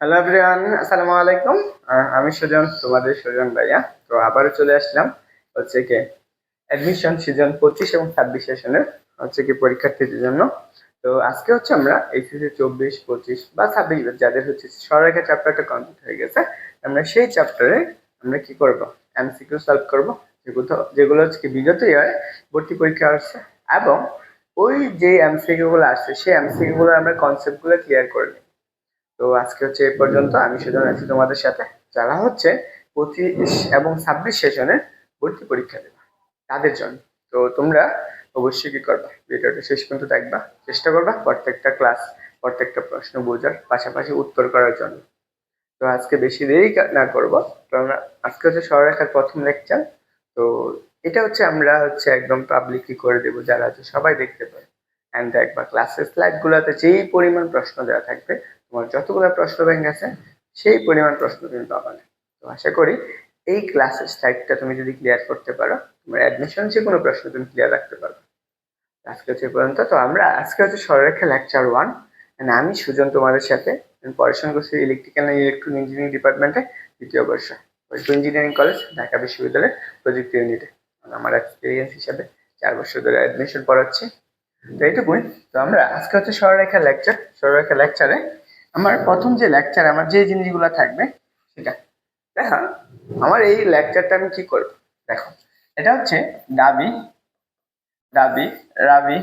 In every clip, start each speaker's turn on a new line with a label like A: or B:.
A: Hello everyone আসসালামু আলাইকুম আমি সুজন, তোমাদের সুজন ভাইয়া। তো আবারও চলে আসলাম হচ্ছে কি অ্যাডমিশন সিজন পঁচিশ এবং ছাব্বিশ সেশনের হচ্ছে কি পরীক্ষার্থীদের জন্য। তো আজকে হচ্ছে আমরা এইচএসসি চব্বিশ, পঁচিশ বা ছাব্বিশ যাদের হচ্ছে সররেখা চ্যাপ্টারটা কমপ্লিট হয়ে গেছে, আমরা সেই চ্যাপ্টারে আমরা কি করব? এমসিকিউ সলভ করব। যেগুলো যেগুলো হচ্ছে কি বিগত ইয়ারে ভর্তি পরীক্ষা আসছে এবং ওই যে এমসিকিউ গুলো আসছে, সেই এমসিকিউ গুলো আমরা কনসেপ্টগুলো ক্লিয়ার করে নিই। তো আজকে হচ্ছে এই পর্যন্ত, আমি শুধু আছি তোমাদের সাথে। যারা হচ্ছে পঁচিশ এবং ছাব্বিশ সেশনের ভর্তি পরীক্ষা দেবে, তাদের জন্য। তো তোমরা অবশ্যই কি করবা? ভিডিওটা শেষ পর্যন্ত দেখবা, চেষ্টা করবা প্রত্যেকটা ক্লাস প্রত্যেকটা প্রশ্ন বোঝার, পাশাপাশি উত্তর করার জন্য। তো আজকে বেশি দেরি না করব আমরা আজকে হচ্ছে সররেখার প্রথম লেকচার তো এটা হচ্ছে আমরা হচ্ছে একদম পাবলিকই করে দেবো, যারা আছে সবাই দেখতে পারে অ্যান্ড দেখবা ক্লাসের স্লাইডগুলোতে যেই পরিমাণ প্রশ্ন দেওয়া থাকবে, তোমার যতগুলো প্রশ্ন ব্যাংক আছে, সেই পরিমাণ প্রশ্ন তুমি পাবা না তো আশা করি এই ক্লাসের স্লাইডটা তুমি যদি ক্লিয়ার করতে পারো, তোমার অ্যাডমিশন যে কোনো প্রশ্ন তুমি ক্লিয়ার রাখতে পারবে আজকে হচ্ছে পর্যন্ত। তো আমরা আজকে হচ্ছে সররেখা লেকচার ওয়ান আমি সুজন তোমাদের সাথে পড়াশোনা করছি ইলেকট্রিক্যাল অ্যান্ড ইলেকট্রনিক ইঞ্জিনিয়ারিং ডিপার্টমেন্টে দ্বিতীয় বর্ষ। ইঞ্জিনিয়ারিং কলেজ ঢাকা বিশ্ববিদ্যালয়ের প্রযুক্তি ইউনিটে আমার এক্সপিরিয়েন্স হিসাবে চার বছর ধরে অ্যাডমিশন পড়াচ্ছি। তো এইটুকুই। তো আমরা আজকে হচ্ছে সররেখা লেকচার সররেখা লেকচারে আমার প্রথম যে লেকচার আমার যে জিনিসগুলো থাকবে, সেটা। দেখো, আমার এই লেকচারটা আমি কি করব? দেখো, এটা হচ্ছে দাবি দাবি, রাবি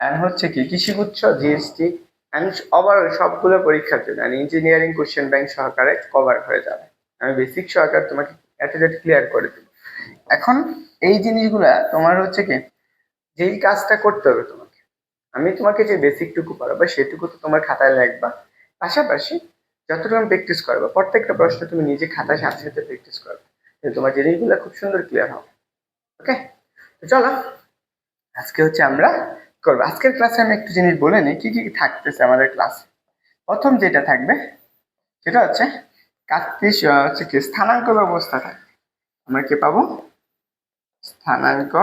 A: অ্যান্ড হচ্ছে কি, কৃষিগুচ্ছ জিএসটি অ্যান্ড ওভারঅল সবগুলো পরীক্ষার জন্য। অ্যান্ড ইঞ্জিনিয়ারিং কোশ্চেন ব্যাংক সহকারে কভার হয়ে যাবে। আমি বেসিক সহকারে তোমাকে অ্যাটিটিউড ক্লিয়ার করে দেবো। এখন এই জিনিসগুলা তোমার হচ্ছে কি, যেই কাজটা করতে হবে তোমাকে, আমি তোমাকে যে বেসিকটুকু পড়াবো সেটুকু তো তোমার খাতায় লিখবা। পাশাপাশি যতটুকু প্র্যাকটিস করব, প্রত্যেকটা প্রশ্ন তুমি নিজে খাতার সাথে সাথে প্র্যাকটিস করবে তোমার জিনিসগুলো খুব সুন্দর ক্লিয়ার হবে ওকে তো চলো, আজকে হচ্ছে আমরা করব। আজকের ক্লাসে আমি একটু জিনিস বলে নিই, কি কি থাকতেছে আমাদের ক্লাসে প্রথম যেটা থাকবে, সেটা হচ্ছে কার্তিস হচ্ছে কি স্থানাঙ্ক ব্যবস্থা থাকবে। আমরা কি পাবো? স্থানাঙ্ক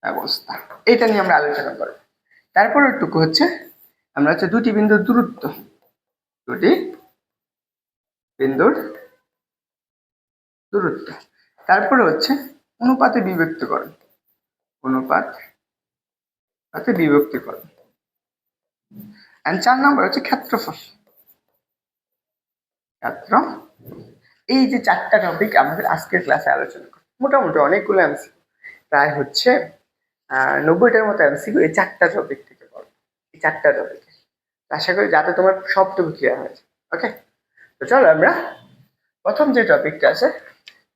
A: ব্যবস্থা। এটা নিয়ে আমরা আলোচনা করব। তারপরের টুকু হচ্ছে, আমরা হচ্ছে দুটি বিন্দুর দূরত্ব। দুটি বিন্দুর দূরত্ব। তারপরে হচ্ছে অনুপাতে বিভক্তকরণ। অনুপাত, তাতে বিভক্তিকরণ। এন্ড চার নম্বর হচ্ছে ক্ষেত্রফল। ক্ষেত্র এই যে চারটা টপিক আমাদের আজকের ক্লাসে আলোচনা করি মোটামুটি অনেকগুলো এমসি প্রায় হচ্ছে নব্বইটার মতো এমসিকিউ এই চারটা টপিক থেকে পড়ো এই চারটা টপিকে আশা করি যাতে তোমার সব সবটুকু ক্লিয়ার হয়েছে ওকে তো চলো আমরা প্রথম যে টপিকটা আছে,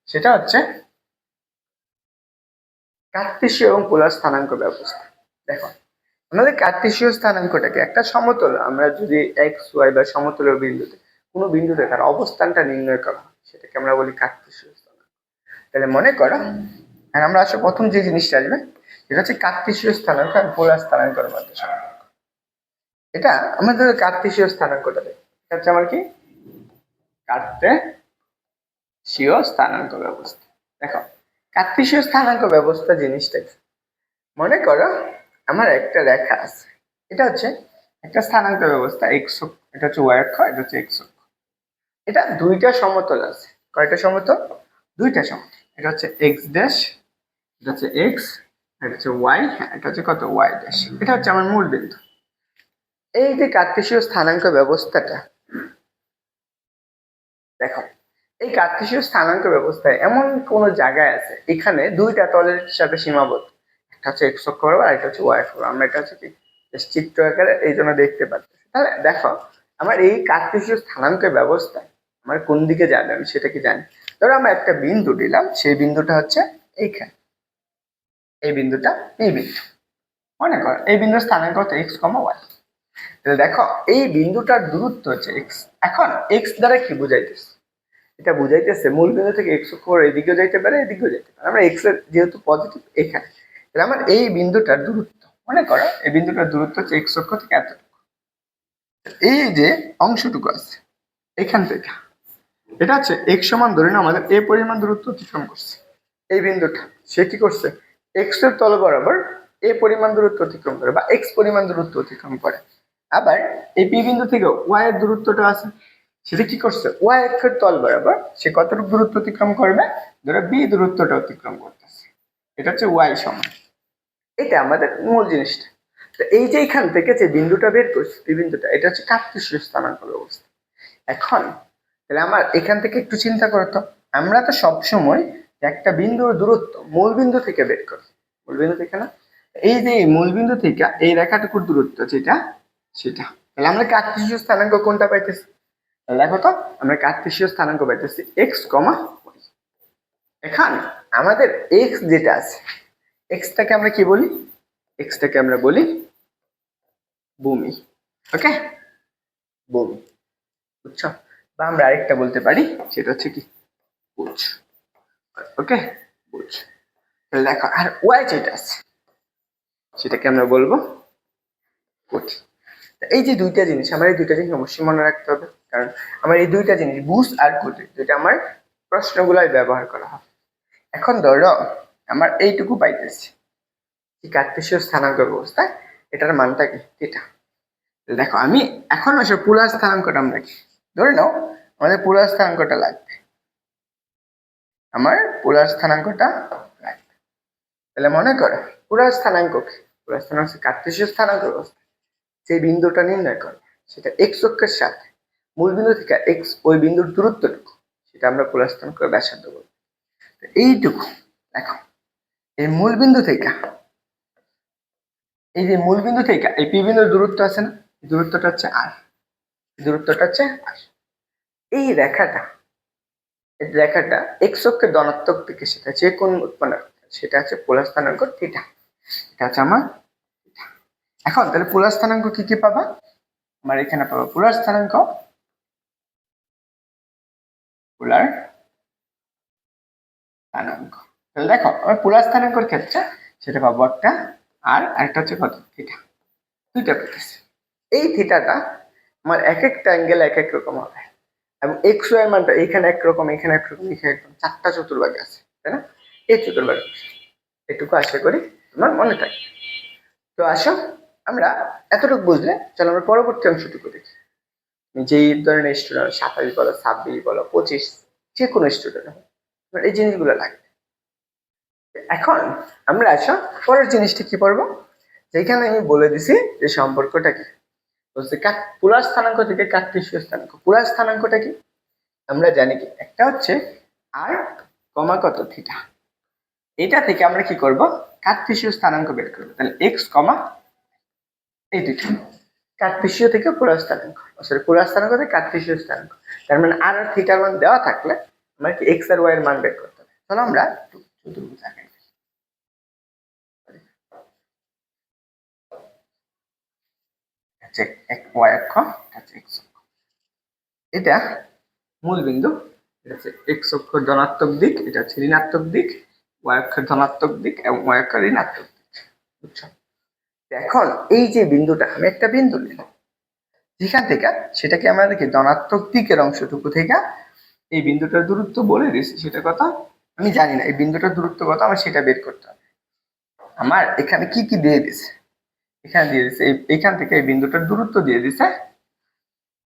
A: সেটা হচ্ছে কার্তেশীয় এবং পোলার স্থানাঙ্ক ব্যবস্থা। দেখো, আমাদের কার্তেশীয় স্থানাঙ্কটাকে একটা সমতল, আমরা যদি এক্স ওয়াই বা সমতলের বিন্দুতে, কোনো বিন্দুতে তার অবস্থানটা নির্ণয় করা। সেটাকে আমরা বলি কার্তেশীয় স্থানাঙ্ক তাহলে মনে করো, আর আমরা আসলে প্রথম যে জিনিসটা আসবে, সেটা হচ্ছে কার্তেশীয় স্থানাঙ্ক আর পোলার স্থানাঙ্কের মধ্যে এটা আমাদের কার্তেশীয় স্থানাঙ্কটা দেখো এটা হচ্ছে আমার কি? কার্তেশীয় স্থানাঙ্ক ব্যবস্থা। দেখো কার্তেশীয় স্থানাঙ্ক ব্যবস্থা জিনিসটা কি? মনে করো, আমার একটা রেখা আছে। এটা হচ্ছে একটা স্থানাঙ্ক ব্যবস্থা এক্স এটা হচ্ছে ওয়াই অক্ষ, এটা হচ্ছে এক্স অক্ষ এটা দুইটা সমতল আছে। কয়টা সমতল? দুইটা সমতল। এটা হচ্ছে এক্স ড্যাশ এটা হচ্ছে এক্স এটা হচ্ছে ওয়াই এটা হচ্ছে কত? ওয়াই ড্যাশ এটা হচ্ছে আমার মূল বিন্দু। এই যে কার্তেশীয় স্থানাঙ্ক ব্যবস্থাটা, দেখো, এই কার্তেশীয় স্থানাঙ্ক ব্যবস্থায় এমন কোন জায়গায় আছে, এখানে দুইটা তলের সাথে সীমাবদ্ধ। একটা হচ্ছে এক্স অক্ষ বরাবর, আর একটা হচ্ছে ওয়াই অক্ষ। আমরা এটা হচ্ছে কি? চিত্র আকারে এই জন্য দেখতে পাচ্ছি। তাহলে দেখো, আমার এই কার্তেশীয় স্থানাঙ্কের ব্যবস্থায় আমার কোন দিকে যাবে আমি সেটা কি জানি। ধরো আমরা একটা বিন্দু দিলাম, সেই বিন্দুটা হচ্ছে এইখানে। এই বিন্দুটা, এই বিন্দু। মনে করো, এই বিন্দুর স্থানাঙ্ক হচ্ছে এক্স কমা ওয়াই তাহলে দেখো, এই বিন্দুটার দূরত্ব হচ্ছে এক্স এখন এক্স দ্বারা কি বুঝাইতেছে? এটা বুঝাইতেছে মূল বিন্দু থেকে এক্স অক্ষ এদিকেও যাইতে পারে, এদিকেও যাইতে পারে। আমরা এক্সের যেহেতু পজিটিভ এখানে, তাহলে আমার এই বিন্দুটার দূরত্ব, মনে করো এই বিন্দুটার দূরত্ব হচ্ছে এক্স অক্ষ থেকে এতটুকু। এই যে অংশটুকু আছে, এখান থেকে। এটা হচ্ছে এক্স সমান ধরে না আমাদের এই পরিমাণ দূরত্ব অতিক্রম করছে। এই বিন্দুটা, সে কি করছে? এক্সের তল বরাবর এ পরিমাণ দূরত্ব অতিক্রম করে বা এক্স পরিমাণ দূরত্ব অতিক্রম করে। আবার এই পি বিন্দু থেকে ওয়াই এর দূরত্বটা আছে, সেটা কি করছে? ওয়াই অক্ষের তল বরাবর সে কতটুকু দূরত্ব অতিক্রম করবে? ধরো বি দূরত্বটা অতিক্রম করতেছে। এটা হচ্ছে ওয়াই সমান। এটা আমাদের মূল জিনিসটা। তো এই যে এখান থেকে যে বিন্দুটা বের করছে, এই বিন্দুটা, এটা হচ্ছে কার্তেশীয় স্থানাঙ্ক ব্যবস্থা। এখন তাহলে আমার এখান থেকে একটু চিন্তা করতো আমরা তো সব সময় একটা বিন্দুর দূরত্ব মূল বিন্দু থেকে বের করি। মূল বিন্দু থেকে না? এই যে এই মূল বিন্দু থেকে এই রেখাটুকুর দূরত্ব যেটা, সেটা। তাহলে আমরা কার্তেশীয় স্থানাঙ্ক কোনটা পাইতেছি? দেখো তো, আমরা কার্তেশীয় স্থানাঙ্ক পাইতেছি এক্স কমা এখন আমাদের এক্স যেটা আছে এক্সটাকে আমরা কি বলি? এক্সটাকে আমরা বলি ভূমি। ওকে? ভূমি। বুঝছ? বা আমরা আরেকটা বলতে পারি, সেটা হচ্ছে কি? বুঝ। ওকে? বুঝ। তাহলে দেখো, আর ওয়াই যেটা আছে, সেটাকে আমরা বলব কোটি এই যে দুইটা জিনিস, আমার এই দুইটা জিনিস অবশ্যই মনে রাখতে হবে, কারণ আমার এই দুইটা জিনিস, বুঝ আর কোটি দুইটা আমার প্রশ্নগুলাই ব্যবহার করা হয়। এখন ধরো, আমার এইটুকু পাইতেছি কার্তেশীয় স্থানাঙ্ক ব্যবস্থায় এটার মানটা কি? এটা দেখো, আমি এখন আসলে পুলার স্থানাঙ্কটা আমরা কি? ধরে নাও, আমাদের পুলার স্থানাঙ্কটা লাগবে। আমার পুলার স্থানাঙ্কটা লাগবে। তাহলে মনে করো পুলার স্থানাঙ্ক কি পুলার স্থানাঙ্ক কার্তেশীয় স্থানাঙ্ক ব্যবস্থা। যে বিন্দুটা নির্ণয় করবে সেটা এক্স অক্ষের সাথে, মূল বিন্দু থেকে এক্স ওই বিন্দুর দূরত্বটুকু সেটা আমরা পুলার স্থানাঙ্ক ব্যাসার্ধ বলব এইটুকু, দেখো, এই মূল বিন্দু থেকে, এই যে মূল বিন্দু থেকে, এই পি বিন্দুর দূরত্ব আছে না দূরত্বটা হচ্ছে আর দূরত্বটা হচ্ছে এই রেখাটা রেখাটা এক্স অক্ষের ধনাত্মক দিকে, সেটা যে কোন উৎপন্ন, সেটা হচ্ছে পোলার স্থানাঙ্ক থিটা। এটা হচ্ছে আমার এখন তাহলে পোলার কি কি পাবা? আমার এখানে পাবো পোলার স্থানাঙ্ক পোলার স্থানাঙ্ক। তাহলে দেখো, আমি পোলার স্থানাঙ্কর ক্ষেত্রে সেটা পাবো একটা, আর একটা হচ্ছে কত? থিটা। দুইটা পেতেছে এই থিটাটা আমার এক একটা অ্যাঙ্গেল এক এক রকম হবে। এবং এক্স ওয়াই মানটা এখানে একরকম এখানে একরকম এখানে একরকম চারটা চতুর্ভাগে আছে, তাই না? এই চতুর্ভাগে এটুকু আশা করি তোমার মনে থাকে তো আসো, আমরা এতটুকু বুঝলে চলো আমরা পরবর্তী অংশটুকু দেখি। যেই ধরনের স্টুডেন্ট সাতাশ বলো, ছাব্বিশ বলো, পঁচিশ যে কোনো স্টুডেন্ট হবে এই জিনিসগুলো লাগবে। এখন আমরা আসো, পরের জিনিসটা কি পড়ব? যেখানে আমি বলে দিছি যে সম্পর্কটা কি। বলছে পুরা স্থানাঙ্ক থেকে কার্তেশীয় স্থানাঙ্ক। পুরা স্থানাঙ্কটা কি? আমরা জানি কি? একটা হচ্ছে আর কমা কত থিটা এটা থেকে আমরা কি করব? কার্তেশীয় স্থানাঙ্ক বের করব। তাহলে এক্স কমা এই দুইটা। কার্তেশীয় থেকে পুরা স্থানাঙ্ক। সরি পুরা স্থানাঙ্ক থেকে কার্তেশীয় স্থানাঙ্ক। তার মানে আর থিটার মান দেওয়া থাকলে আমরা কি এক্স আর ওয়াই এর মান বের করতে হবে। তাহলে আমরা চতুর্ভুজ আঁকাই। হচ্ছে এক ওয়াই অক্ষ, এটা এক্স অক্ষ। এটা মূল বিন্দু, এটা হচ্ছে এক্স অক্ষ ধনাত্মক দিক, এটা হচ্ছে ঋণাত্মক দিক, ওয়াই অক্ষের ধনাত্মক দিক এবং ওয়াই অক্ষের ঋণাত্মক দিক, বুঝছ? এখন এই যে বিন্দুটা, আমি একটা বিন্দু নিলাম। যেখান থেকে, সেটাকে আমাদেরকে ধনাত্মক দিকের অংশটুকু থেকে এই বিন্দুটার দূরত্ব বলে দিয়েছি, সেটা কথা আমি জানি না। এই বিন্দুটার দূরত্ব কত আমার সেটা বের করতে হবে। আমার এখানে কি কি দিয়ে দিছে এখানে দিয়ে দিছে, এই- এখান থেকে এই বিন্দুটার দূরত্ব দিয়ে দিছে।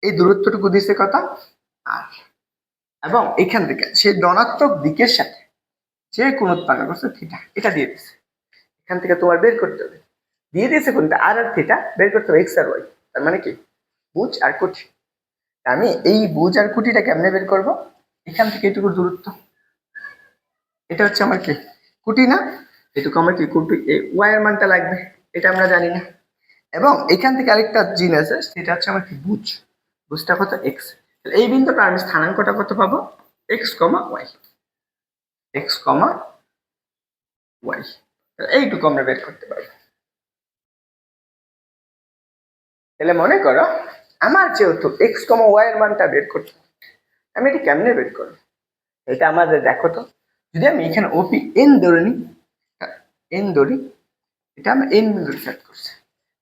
A: এই দূরত্বটুকু দিছে কত? আর। এবং এখান থেকে সেই ধনাত্মক দিকের সাথে যে কোন উৎপন্ন করছে থিটা এটা দিয়ে দিছে। এখান থেকে তোমার বের করতে হবে। দিয়ে দিয়েছে কোনটা? আর আর থিটা বের করতে হবে এক্স আর ওয়াই তার মানে কি? বুঝ আর কুটি। আমি এই বুঝ আর কুটিটা কেমনে বের করব? এখান থেকে এটুকু দূরত্ব। এটা হচ্ছে আমার কি? কুটি না? এটুকু আমার কি কুটি ওয়াই এর মানটা লাগবে। এটা আমরা জানি না। এবং এখান থেকে আরেকটা জিনিস আছে, সেটা হচ্ছে আমার কি, বুঝ। বুঝটা কত? এক্স এই বিন্দুটা আমি স্থানাঙ্কটা কত পাবো? X comma y x comma y এইটুকু আমরা বের করতে পারব। তাহলে মনে করো, আমার যেহেতু এক্স কমা ওয়াই এর মানটা বের করতে আমি এটা কেমনে বের করব? এটা আমাদের দেখো তো। যদি আমি এখানে ওপি এন ধরে নিই এন ধরি এটা আমরা এন বিন্দু সেট করছি।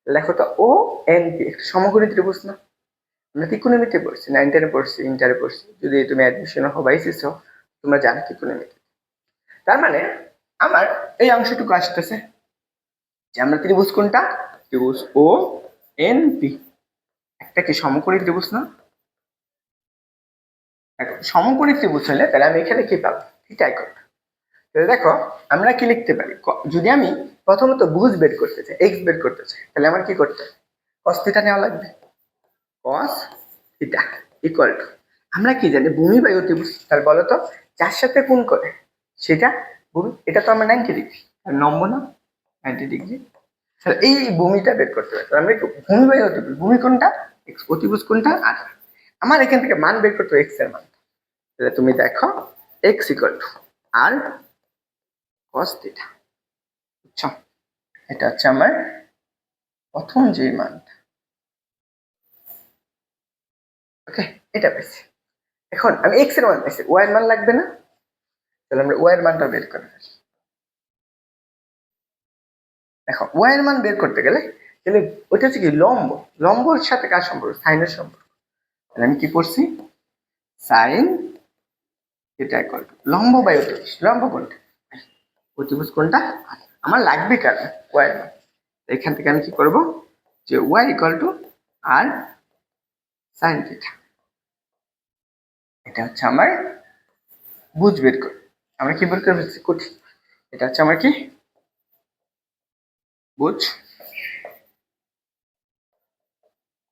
A: লেখো তো ও এন পি একটা সমকোণী ত্রিভুজ না আমরা ত্রিকোণমিতি পড়ছি নাইন টেনে পড়ছি, ইন্টারে পড়ছি। যদি তুমি অ্যাডমিশন হো বাইসিস হো তোমরা জানো ত্রিকোণমিতি তার মানে আমার এই অংশটুকু আসতেছে। যে আমরা ত্রিভুজ কোনটা? ত্রিভুজ ও এন পি একটা কি সমকোণী ত্রিভুজ না? সমকোণী ত্রিভুজ হলে তাহলে আমি এখানে কি পাবো? থিটা ইকুয়াল তাহলে দেখো, আমরা কি লিখতে পারি? যদি আমি প্রথমত ভুজ বের করতে চাই এক্স বের করতে চাই। তাহলে আমার কি করতে হবে? কস থিটা নেওয়া লাগবে। কস থিটা ইকুয়াল টু আমরা কি জানি, ভূমি বায়ু ত্রিভুজ, তাহলে বলো তো, যার সাথে কোন করে, সেটা ভূমি, এটা তো আমরা নাইনটি ডিগ্রি আর নম্বর না নাইনটি ডিগ্রি তাহলে এই ভূমিটা বের করতে তাহলে আমরা একটু ভূমি বায়ু অতিভুজ ভূমি কোনটা? এক্স অতিভুজ কোনটা? আর আমার এখান থেকে মান বের করতে এক্সের মান। তাহলে তুমি দেখো x equal to r cos theta বুঝছ এটা হচ্ছে আমার প্রথম যে মানটা ওকে এটা পেয়েছি। এখন আমি এক্সের মান পেয়েছি। ওয়াই মান লাগবে না? তাহলে আমরা ওয়াই এর মানটা বের করে ফেলি। দেখো ওয়াই এর মান বের করতে গেলে, তাহলে ওটা হচ্ছে কি লম্ব? লম্বর সাথে কার সম্পর্ক? সাইনের সম্পর্ক। তাহলে আমি কি করছি? সাইন এটা লম্ব বাই অতিভুজ। লম্ব কোনটা? অতিভুজ কোনটা? আমার লাগবে কেন? ওয়াই মান এখান থেকে আমি কি করব? যে y equal to r sine theta এটা হচ্ছে আমার বুঝ বের কর আমরা কি বের করে কঠিন। এটা হচ্ছে আমার কি? বুঝ।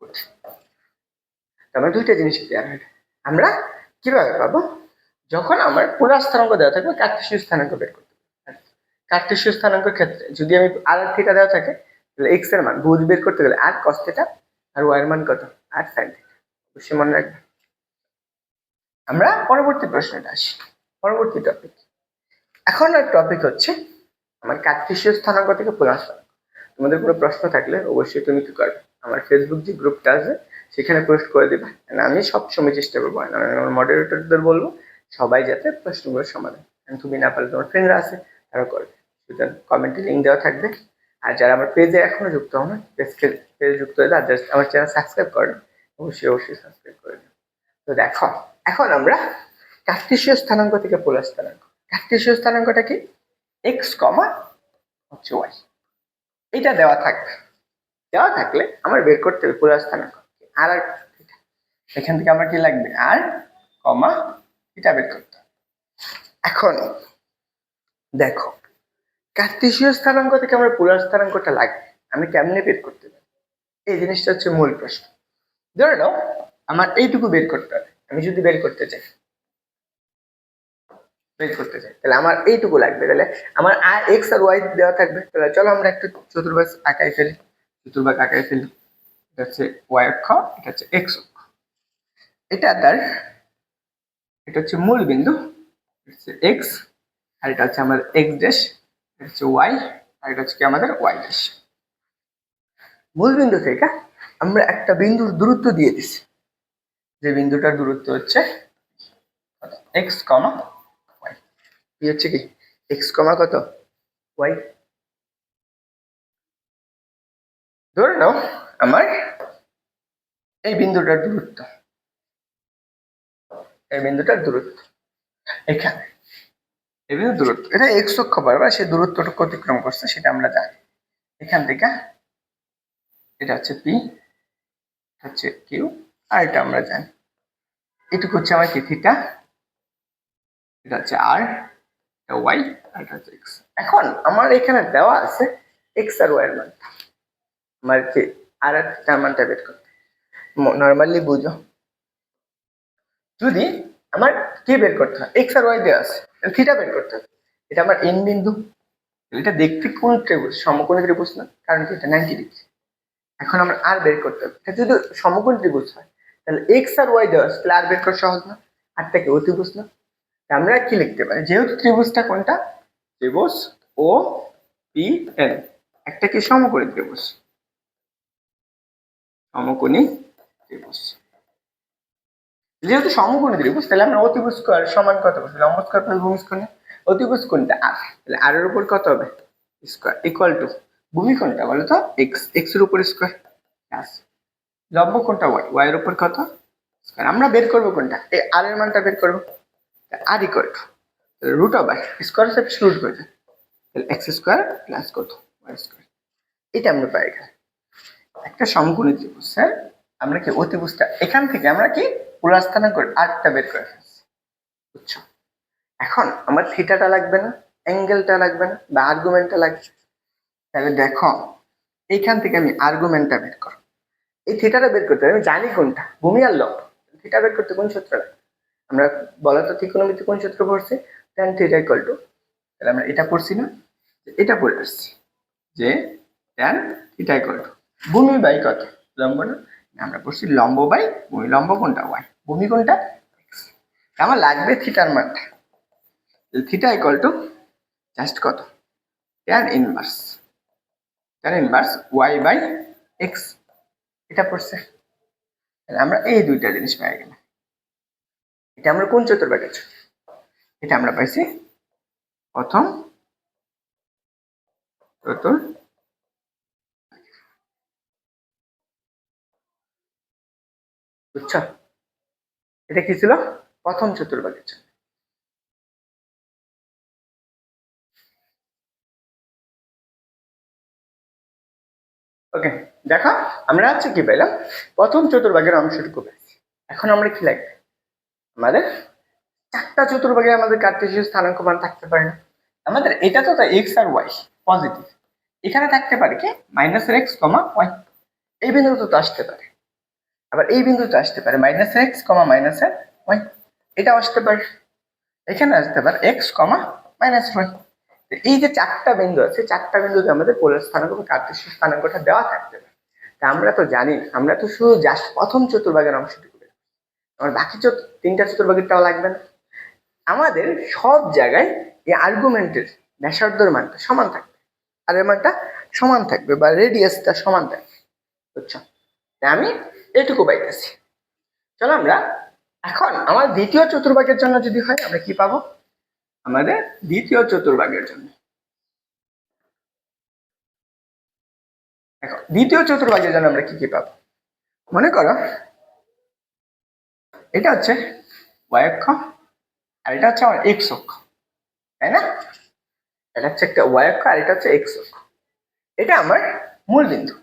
A: কঠিন। তার মানে দুইটা জিনিস ক্লিয়ার হয়ে। আমরা কীভাবে পাবো? যখন আমার পুরা স্থানাঙ্ক দেওয়া থাকবে কার্তেশীয় স্থানাঙ্ক বের করতে। কার্তেশীয় স্থানাঙ্কের ক্ষেত্রে, যদি আমি আর থিটা দেওয়া থাকে, তাহলে এক্সের মান বুঝ বের করতে গেলে আর কস থিটা আর ওয়াই এর মান কত? আর সাইন থিটা অবশ্যই মনে রাখবে। আমরা পরবর্তী প্রশ্নটা আসি। পরবর্তী টপিক এখন আর টপিক হচ্ছে আমার কার্তেশীয় স্থানাঙ্ক থেকে পুরা স্থানাঙ্ক। তোমাদের কোনো প্রশ্ন থাকলে অবশ্যই তুমি কি করবে? আমার ফেসবুক যে গ্রুপটা আছে, সেখানে পোস্ট করে দেবে। আমি সবসময় চেষ্টা করব আমার মডারেটরদের বলব, সবাই যাতে প্রশ্নগুলোর সমাধান। তুমি না পারলে তোমার ফ্রেন্ডরা আছে তারা করবে। সুতরাং কমেন্টে লিঙ্ক দেওয়া থাকবে। আর যারা আমার পেজে এখনও যুক্ত হন পেজকে পেজে যুক্ত হয়ে আর just আমার চ্যানেল সাবস্ক্রাইব করেন অবশ্যই অবশ্যই সাবস্ক্রাইব করে দিন তো দেখো, এখন আমরা কার্তেশীয় স্থানাঙ্ক থেকে পোলার স্থানাঙ্ক। কার্তেশীয় স্থানাঙ্কটা কি? এক্স কমা হচ্ছে ওয়াই এটা দেওয়া থাকবে। দেওয়া থাকলে আমার বের করতে হবে পোলার স্থানাঙ্ক। আর আর। এখান থেকে আমার কি লাগবে? আর, কমা এটা বের করতে হবে। এখন দেখো কার্তেশীয় স্থানাঙ্ক থেকে আমার পোলার স্থানাঙ্কটা লাগে। আমি কেমনে বের করতে পারি? এই জিনিসটা হচ্ছে মূল প্রশ্ন। ধরে নাও, আমার এইটুকু বের করতে হবে। আমি যদি বের করতে চাই, বের করতে চাই, তাহলে আমার এইটুকু লাগবে। তাহলে আমার আর এক্স আর ওয়াই দেওয়া থাকবে। তাহলে চলো আমরা একটু চতুর্ভাগ আঁকাই ফেলি। চতুর্ভাগ আঁকাই ফেলি। এটা হচ্ছে ওয়াই অক্ষ, এটা হচ্ছে এক্স অক্ষ। এটা তার, এটা হচ্ছে মূল বিন্দু হচ্ছে এক্স, আর এটা হচ্ছে আমাদের এক্স ড্যাশ। হচ্ছে ওয়াই আর এটা হচ্ছে কি আমাদের ওয়াই মূল বিন্দু থেকে আমরা একটা বিন্দুর দূরত্ব দিয়ে দিছি। যে বিন্দুটার দূরত্ব হচ্ছে এক্স কমা ওয়াই কি হচ্ছে কি? এক্স কমা কত? ওয়াই ধরে নাও আমার এই বিন্দুটার দূরত্ব। এই বিন্দুটার দূরত্ব। এখানে। এই দূরত্ব, এটা এক্স অক্ষ বারবার সেই দূরত্বটুকু অতিক্রম করছে, সেটা আমরা জানি। এখান থেকে এটা হচ্ছে পি হচ্ছে কিউ আর এটা আমরা জানি। এটুকু হচ্ছে আমার কি থিটা এটা হচ্ছে আর এটা ওয়াই আর এটা হচ্ছে এক্স এখন আমার এখানে দেওয়া আছে এক্স আর ওয়াই এর মান আমার কি আর থিটার মানটা বের করতে। নর্মালি বুঝো। যদি আমার কি বের করতে হয় এক্স আর ওয়াই দেওয়া আছে থিটা বের করতে হবে। এটা আমার এন বিন্দু এটা দেখতে কোন ত্রিভুজ? সমকোণী ত্রিভুজ না, কারণ এটা নাইনটি ডিগ্রি এখন আমরা আর বের করতে হবে। এটা যদি সমকোণ ত্রিভুজ হয়, তাহলে এক্স আর ওয়াই দেওয়া আছে, তাহলে আর বের করা সহজ না আরটা কি অতিভুজ না। আমরা কি লিখতে পারি? যেহেতু ত্রিভুজটা কোনটা? ত্রিভুজ ও পি এন একটা কি সমকোণী ত্রিভুজ? সমকোণী ত্রিভুজ। যেহেতু সমকোণী ত্রিভুজ, তাহলে আমরা অতিভুজ স্কোয়ার সমান কত বসে লম্ব স্কোয়ার প্লাস ভূমি স্কোয়ার কোনটা আর। তাহলে আর এর উপর কত হবে? স্কোয়ার ইকুয়াল টু ভূমি কোনটা বলো তো? এক্স এক্সের উপর স্কোয়ার প্লাস লম্ব কোনটা ওয়াই ওয়াই এর উপর কত? স্কোয়ার আমরা বের করব কোনটা এই আর এর মানটা বের করব। R equal to root over square সাথে রুট হয়ে যায় তাহলে এক্স স্কোয়ার প্লাস কত? ওয়াই স্কোয়ার এটা আমরা পাই একটা সমকোণী ত্রিভুজ স্যার আমরা কি অতিভুজটা, এখান থেকে আমরা কি পুরাস্থানা করে আটটা বের করে বুঝছ? এখন আমার থিটাটা লাগবে না, অ্যাঙ্গেলটা লাগবে না বা আর্গুমেন্টটা লাগবে তাহলে দেখো, এইখান থেকে আমি আর্গুমেন্টটা বের করো। এই থিটাটা বের করতে আমি জানি কোনটা, ভূমি আর লম্ব থিটা বের করতে কোন সূত্র আমরা বলা তো ত্রিকোণমিতি কোন সূত্র পড়ছি? tan থিটা ইকুয়াল টু তাহলে আমরা এটা পড়ছি না এটা পড়ে আসছি, যে tan থিটা ইকুয়াল টু ভূমি বাই কত? লম্ব না? আমরা পড়ছি লম্ব বাই, ভূমি লম্ব কোনটা? ওয়াই ভূমি কোনটা আমার লাগবে থিটার মানটা। থিটা ইকুয়াল টু জাস্ট কত? tan inverse tan inverse y by x এটা পড়ছে। আমরা এই দুইটা জিনিস পেয়ে গেলাম এটা আমরা কোন চতুর্ভাগে আছি? এটা আমরা পাইছি প্রথম চতুর বুঝছ? এটা কি ছিল? প্রথম চতুর্ভাগের জন্য। ওকে দেখো, আমরা হচ্ছে কি পেলাম? প্রথম চতুর্ভাগের অংশটুকু পেয়েছি। এখন আমরা কি লাগবে? আমাদের চারটা চতুর্ভাগে আমাদের কার্টেসীয় স্থানাঙ্ক মান থাকতে পারে না। আমাদের এটা তো এক্স আর ওয়াই পজিটিভ এখানে থাকতে পারে কি? মাইনাসের এক্স কমা ওয়াই এই বিন্দুতে তো আসতে পারে। আবার এই বিন্দুতে আসতে পারে মাইনাস এক্স কমা মাইনাস মাইনাসের ওয়াই এটাও আসতে পারে, এখানে আসতে পারে এক্স কমা মাইনাস ওয়াই এই যে চারটা বিন্দু আছে, চারটা বিন্দুতে আমাদের পোলার স্থানাঙ্ক বা কার্টেসীয় স্থানাঙ্কটা দেওয়া থাকতে পারে তা আমরা তো জানি, আমরা তো শুধু জাস্ট প্রথম চতুর্ভাগের অংশটুকু। আমার বাকি তিনটা চতুর্ভাগেরটাও লাগবে না। আমাদের সব জায়গায় এই আর্গুমেন্টের ব্যাসার্ধর মানটা সমান থাকবে। আর এর মানটা সমান থাকবে বা রেডিয়াসটা সমান থাকবে। বুঝছ? আমি এটুকু পাইতেছি। চলো আমরা এখন আমার দ্বিতীয় চতুর্ভাগের জন্য যদি হয়, আমরা কি পাবো? আমাদের দ্বিতীয় চতুর্ভাগের জন্য। দেখো, দ্বিতীয় চতুর্ভাগের জন্য আমরা কি কি পাবো? মনে করো, এটা হচ্ছে y অক্ষ, আর এটা হচ্ছে আমার এক্স অক্ষ, তাই না? এটা হচ্ছে একটা y অক্ষ, আর এটা হচ্ছে এক্স অক্ষ। এটা আমার মূল বিন্দু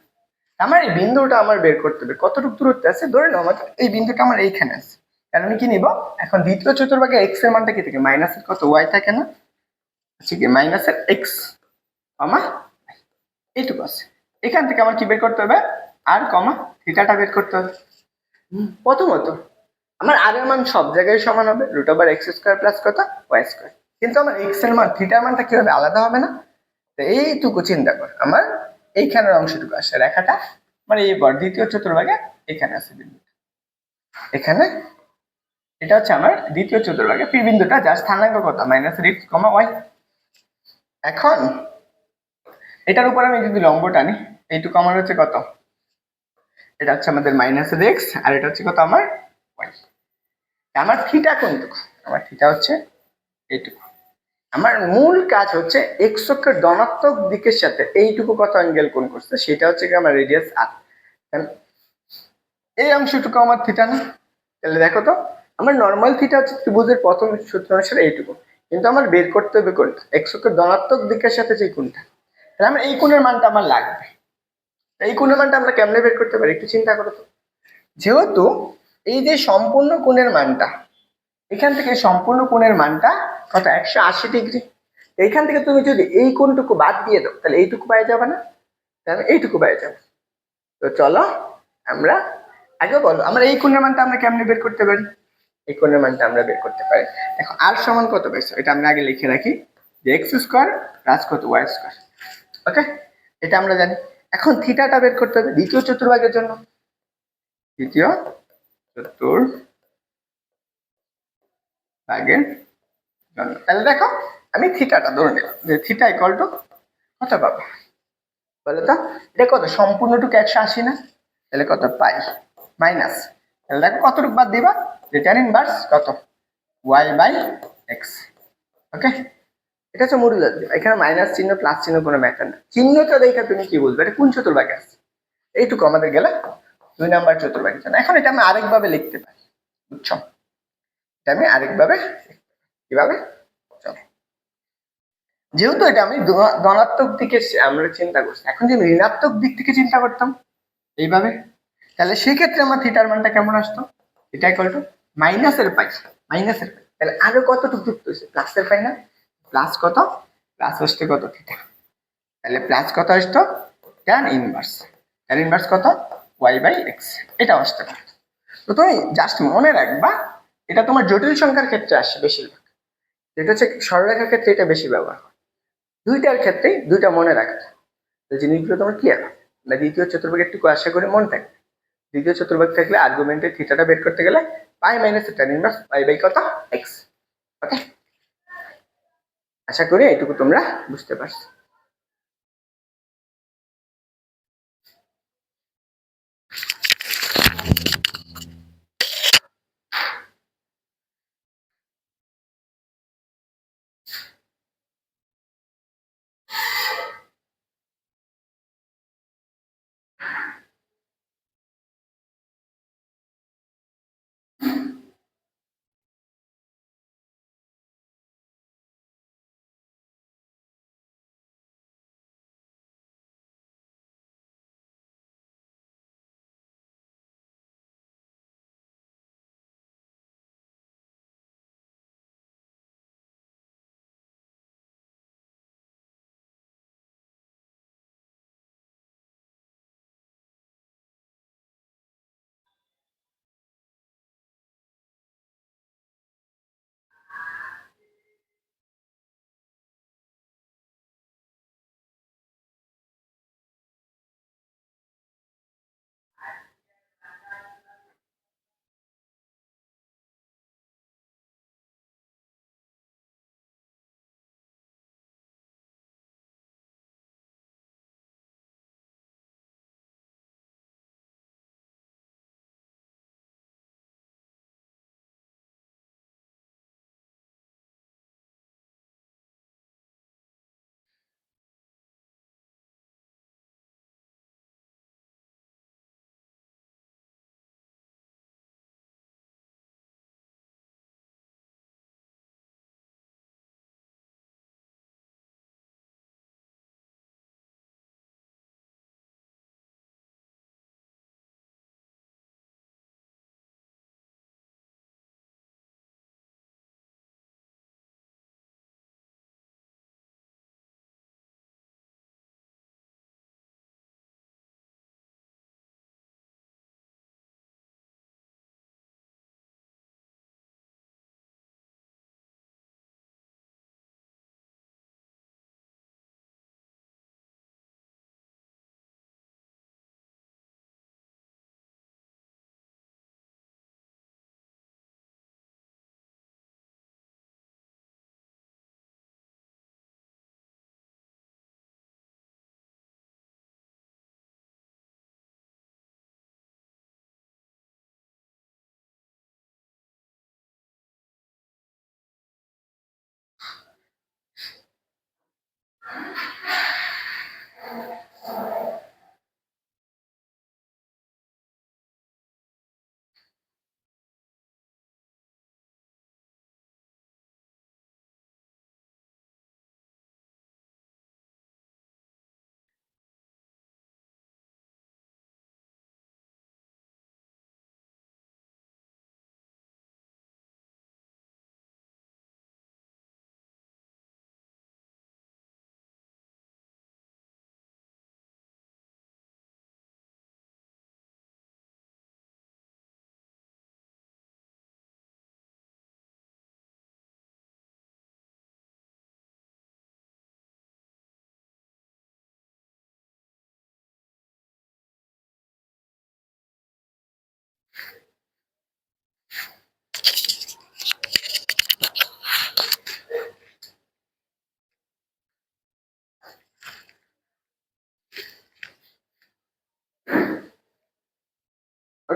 A: আমার এই বিন্দুটা আমার বের করতে হবে। কতটুকু দূরত্ব আছে? ধরে নাও, আমার এই বিন্দুটা আমার এইখানে আছে। তাহলে আমি কি নিব? এখন দ্বিতীয় চতুর্ভাগে এক্সের মানটা কি থাকে? মাইনাসের কত? ওয়াই থাকে না। আচ্ছা কি? মাইনাসের এক্স কমা এইটুকু আছে। এখান থেকে আমার কি বের করতে হবে? আর কমা থিটাটা বের করতে হবে। প্রথমত, আমার আর এর মান সব জায়গায় সমান হবে। Root over x square plus কত? ওয়াই স্কোয়ার কিন্তু আমার এক্সের মান থিটার মানটা কি হবে আলাদা হবে না? তো এইটুকু চিন্তা কর। আমার এইখানের অংশটুকু আসে রেখাটা। মানে এই বর দ্বিতীয় চতুর্ভাগে এখানে আছে বিন্দু। এখানে? এটা হচ্ছে আমার দ্বিতীয় চতুর্ভাগে পি বিন্দুটা, যার স্থানাঙ্ক কত? মাইনাস এক্স কমা ওয়াই এখন, এটার উপর আমি যদি লম্ব টানি, এইটুকু আমার হচ্ছে কত? এটা হচ্ছে আমাদের মাইনাস এক্স আর এটা হচ্ছে কত আমার ওয়াই আমার থিটা কোনটুকু? আমার থিটা হচ্ছে এইটুকু। আমার মূল কাজ হচ্ছে এক্স অক্ষের ধনাত্মক দিকের সাথে এইটুকু কত অ্যাঙ্গেল কোন করছে, সেটা হচ্ছে কি আমার রেডিয়াস আর এই অংশটুকু আমার থিটা না? তাহলে দেখো তো, আমার নর্মাল থিটা হচ্ছে ত্রিভুজের প্রথম সূত্র অনুসারে এইটুকু। কিন্তু আমার বের করতে হবে কোনটা? এক্স অক্ষের ধনাত্মক দিকের সাথে যে কোনটা তাহলে আমার এই কোণের মানটা আমার লাগবে। এই কোণের মানটা আমরা কেমনে বের করতে পারি একটু চিন্তা করো তো। যেহেতু এই যে সম্পূর্ণ কোণের মানটা, এখান থেকে সম্পূর্ণ কোণের মানটা কত একশো আশি ডিগ্রি এইখান থেকে তুমি যদি এই কোনটুকু বাদ দিয়ে দাও, তাহলে এইটুকু পাই যাবে না, তাহলে এইটুকু পাই যাবে। তো চলো, আমরা আগে বলো, আমরা এই কোণের মানটা আমরা কেমনে বের করতে পারি? এই কোণের মানটা আমরা বের করতে পারি। দেখো আর সমান কত পাইছো এটা আমরা আগে লিখে রাখি, যে এক্স স্কোয়ার প্লাস কত ওয়াই স্কোয়ার ওকে এটা আমরা জানি। এখন থিটাটা বের করতে হবে দ্বিতীয় চতুর্ভাগের জন্য। দ্বিতীয় চতুর ভাগের জন্য তাহলে দেখো, আমি থিটাটা ধরে নিলাম। যে থিটা ইকুয়াল টু কত পাবো? বলো তো, এটা কত? সম্পূর্ণটুকু একশো আশি না? তাহলে কত পাই? মাইনাস তাহলে দেখো কতটুকু বাদ দিবা? যে টেন ইনভার্স কত? ওয়াই বাই এক্স ওকে এটা হচ্ছে মডুলার এখানে মাইনাস চিহ্ন প্লাস চিহ্ন কোনো ম্যাটার না। চিহ্নটা দেখে তুমি কি বুঝবে এটা কোন চতুর্ভাগে আছে? এইটুকু আমাদের গেলে দুই নাম্বার চতুর্ভাগের জন্য। এখন এটা আমি আরেকভাবে লিখতে পারি, বুঝছ? এটা আমি আরেকভাবে। কীভাবে? যেহেতু এটা আমি ধনাত্মক দিকে আমরা চিন্তা করছি, এখন যদি ঋণাত্মক দিক থেকে চিন্তা করতাম, এইভাবে, তাহলে সেক্ষেত্রে আমার থিটার মানটা কেমন আসতো? এটা ইকুয়াল টু মাইনাসের পাই মাইনাসের পাই। তাহলে আরও কতটুকু যুক্ত হয়েছে? প্লাসের পাই না? প্লাস কত? প্লাস আসতে কত থিটা তাহলে প্লাস কত আসতো? ট্যান ইনভার্স ট্যান ইনভার্স কত? ওয়াই বাই এক্স এটা আসতে পারে। তো তুমি জাস্ট মনে রাখবা, এটা তোমার জটিল সংখ্যার ক্ষেত্রে আসে বেশিরভাগ। যেটা হচ্ছে সরলরেখার ক্ষেত্রে এটা বেশি ব্যবহার হয়। দুইটার ক্ষেত্রেই দুইটা মনে রাখতে জিনিসগুলো তোমার ক্লিয়ার না দ্বিতীয় চতুর্ভাগ একটু আশা করে মনে থাকবে। দ্বিতীয় চতুর্ভাগ থাকলে আর্গুমেন্টের থিটাটা বের করতে গেলে pi minus tan inverse pi by কত? এক্স ওকে আশা করি এটুকু তোমরা বুঝতে পারছ। Thank you.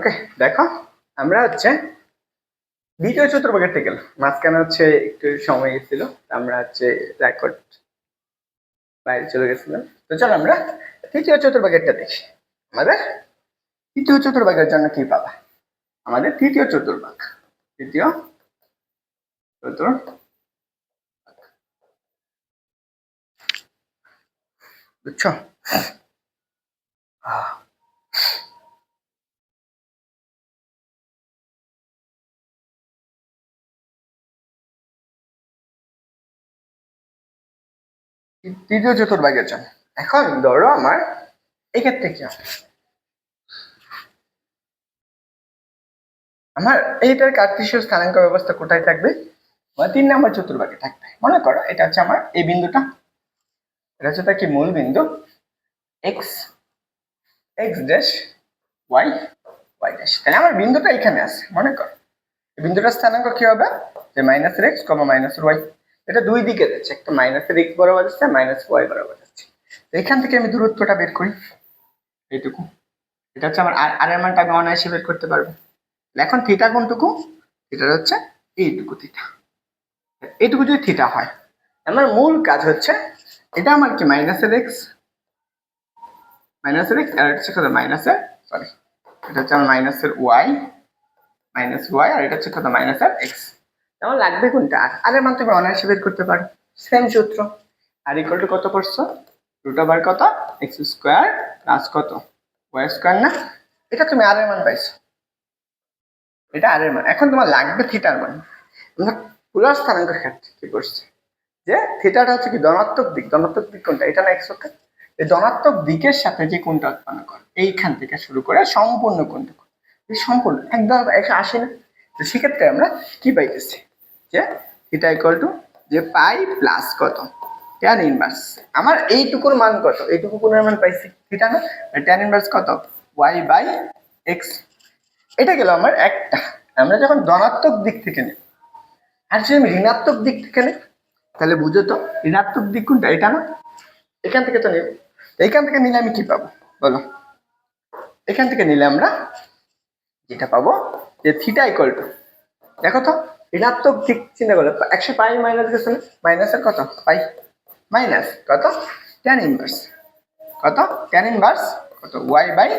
A: ওকে দেখো, আমরা হচ্ছে দ্বিতীয় চতুর্ভাগের থেকে মাঝখানে হচ্ছে একটু সময় গেছিল আমরা হচ্ছে রেকর্ড বাইরে চলে গেছিলাম তো চলো আমরা তৃতীয় চতুর্ভাগেরটা দেখি। আমাদের তৃতীয় চতুর্ভাগের জন্য কি পাবা? আমাদের তৃতীয় চতুর্ভাগ। তৃতীয় চতুর্ভাগ। বুঝছ? তৃতীয় চতুর্ভাগের জন্য এখন ধরো আমার এক্ষেত্রে কি হবে? আমার এইটার কার্তিসীয় স্থানাঙ্ক ব্যবস্থা কোথায় থাকবে? তিন নম্বর চতুর্ভাগে থাকবে মনে করো, এটা হচ্ছে আমার এই বিন্দুটা। এটা হচ্ছে তার কি মূল বিন্দু? X x dash y y dash তাহলে আমার বিন্দুটা এখানে আছে, মনে করো। বিন্দুটার স্থানাঙ্ক কি হবে? যে মাইনাসের এক্স কমা মাইনাসের ওয়াই এটা দুই দিকে যাচ্ছে, একটা মাইনাসের এক্স বরাবর যাচ্ছে মাইনাস ওয়াই বরাবর যাচ্ছে। তো এখান থেকে আমি দূরত্বটা বের করি। এইটুকু। এটা হচ্ছে আমার আর এর মানটা আমি অনায়াসে বের করতে পারব। এখন থিটা কোনটুকু? থিটার হচ্ছে এইটুকু থিটা এইটুকু যদি থিটা হয়, আমার মূল কাজ হচ্ছে, এটা আমার কি মাইনাসের এক্স মাইনাসের এক্স আর এটা হচ্ছে কত? মাইনাসের সরি এটা হচ্ছে আমার মাইনাসের ওয়াই মাইনাস ওয়াই আর এটা হচ্ছে কত? মাইনাসের এক্স আমার লাগবে কোনটা? আর এর মান তুমি অনায়াসে বের করতে পারো। সেম সূত্র। আর ইকুয়াল টু কত করছ রুট ওভার কত? এক্স স্কোয়ার প্লাস কত? ওয়াই স্কোয়ার না? এটা তুমি আর এর মান পাইছো। এটা আর এর মান। এখন তোমার লাগবে থিটার মান। আমরা পোলার স্থানাঙ্কের ক্ষেত্রে কি করছি? যে থিটাটা হচ্ছে কি ধনাত্মক দিক। ধনাত্মক দিক কোনটা? এটা না এক্স এই ধনাত্মক দিকের সাথে যে কোনটা উৎপন্ন করে এইখান থেকে শুরু করে সম্পূর্ণ কোনটা সম্পূর্ণ একদম একশো আশি না। তো সেক্ষেত্রে আমরা কি পাইতেছি? যে থিটা ইকুয়াল টু যে পাই প্লাস কত? ট্যান ইনভার্স আমার এইটুকুর মান কত? এইটুকু কোনের মান পাইছি থিটা না? ট্যান ইনভার্স কত? ওয়াই বাই এক্স এটা গেল আমার একটা। আমরা যখন ধনাত্মক দিক থেকে নিই, আর যদি আমি ঋণাত্মক দিক থেকে নিই, তাহলে বুঝো তো, ঋণাত্মক দিক কোনটা? এটা না? এখান থেকে তো নেব। এখান থেকে নিলে আমি কি পাবো? বলো। এখান থেকে নিলে আমরা যেটা পাবো? যে থিটা ইকুয়াল টু দেখো তো। ঋণাত্মক দিক চিন্তা করলে একশো পাই মাইনাস গেছে মাইনাসের কত? পাই। মাইনাস কত? ট্যান ইনভার্স কত? ট্যান ইনভার্স কত? Y by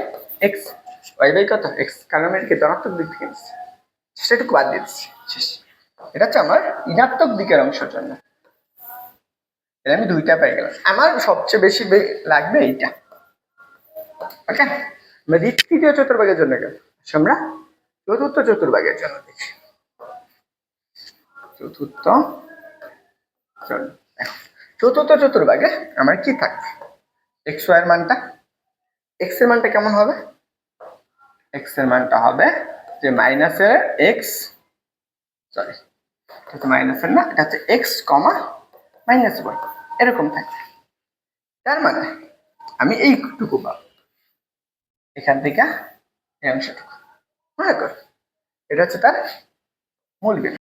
A: x y by কত? এক্স কারণ আমি এটাকে ধনাত্মক দিক থেকে নিচ্ছি সেটাটুকু বাদ দিচ্ছি। শেষ। এটা হচ্ছে আমার ঋণাত্মক দিকের অংশের জন্য। এটা আমি দুইটা পেয়ে গেলাম। আমার সবচেয়ে বেশি লাগবে এইটা। ওকে আমরা তৃতীয় চতুর্ভাগের জন্য গেলাম। আচ্ছা, আমরা চতুর্থ চতুর্ভাগের জন্য দেখি। চতুর্থ। চতুর্থ চতুর্ভাগে আমার কি থাকবে এক্স ওয়াই এর মানটা? এক্সের মানটা কেমন হবে? এক্সের মানটা হবে যে মাইনাসের এক্স সরি এটা মাইনাসের না, এটা হচ্ছে এক্স কমা মাইনাস ওয়াই এরকম থাকে তার মানে আমি এইটুকু পাবো। এখান থেকে এই অংশটুকু। মনে কর, এটা হচ্ছে তার মূল বিন্দু।